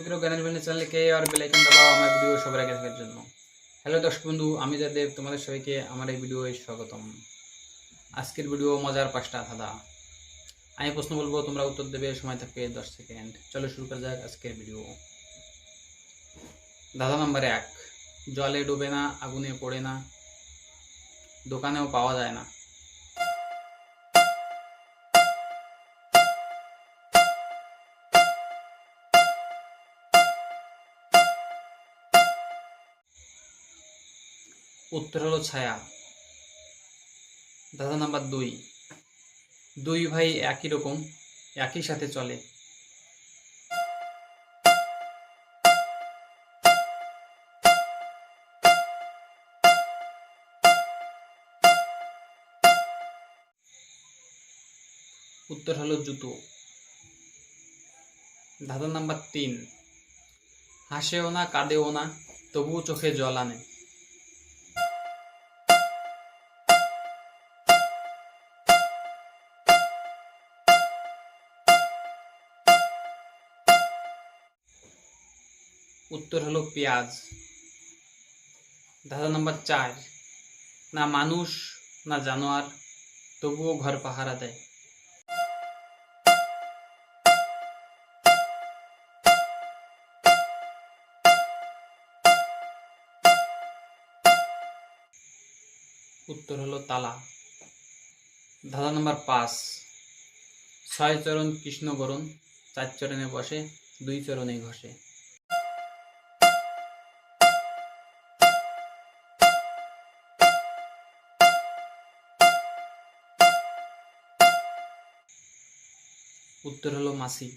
Video জ্ঞানের ভিন্ন চ্যানেলকে আর বেলাইকন দাবাও আমার ভিডিও সবার আগে দেখার জন্য। হ্যালো দর্শক বন্ধু, আমি যাদেব তোমাদের সবাইকে আমার এই ভিডিওয়ে স্বাগতম। আজকের ভিডিও মজার পাঁচটা ধাঁধা। আমি প্রশ্ন বলব, তোমরা উত্তর দেবে, সময় থাকবে দশ সেকেন্ড চলো শুরু করা যাক আজকের ভিডিও ধাঁধা নাম্বার এক, জলে ডোবে না, আগুনে পড়ে না, দোকানেও পাওয়া যায় না। উত্তর হলো ছায়া। ধাঁধা নাম্বার দুই। দুই ভাই একই রকম, একই সাথে চলে। উত্তর হলো জুতো। ধাঁধা নাম্বার তিন। হাসেও না, কাঁদেও না, তবুও চোখে জল আনে। উত্তর হলো পেঁয়াজ। ধাঁধা নাম্বার চার, না মানুষ, না জানোয়ার, তবুও ঘর পাহারা দেয়। উত্তর হলো তালা। ধাঁধা নাম্বার পাঁচ, ছয় চরণ কৃষ্ণ বরণ, চার চরণে বসে, দুই চরণে ঘষে। উত্তর হলো মাসি।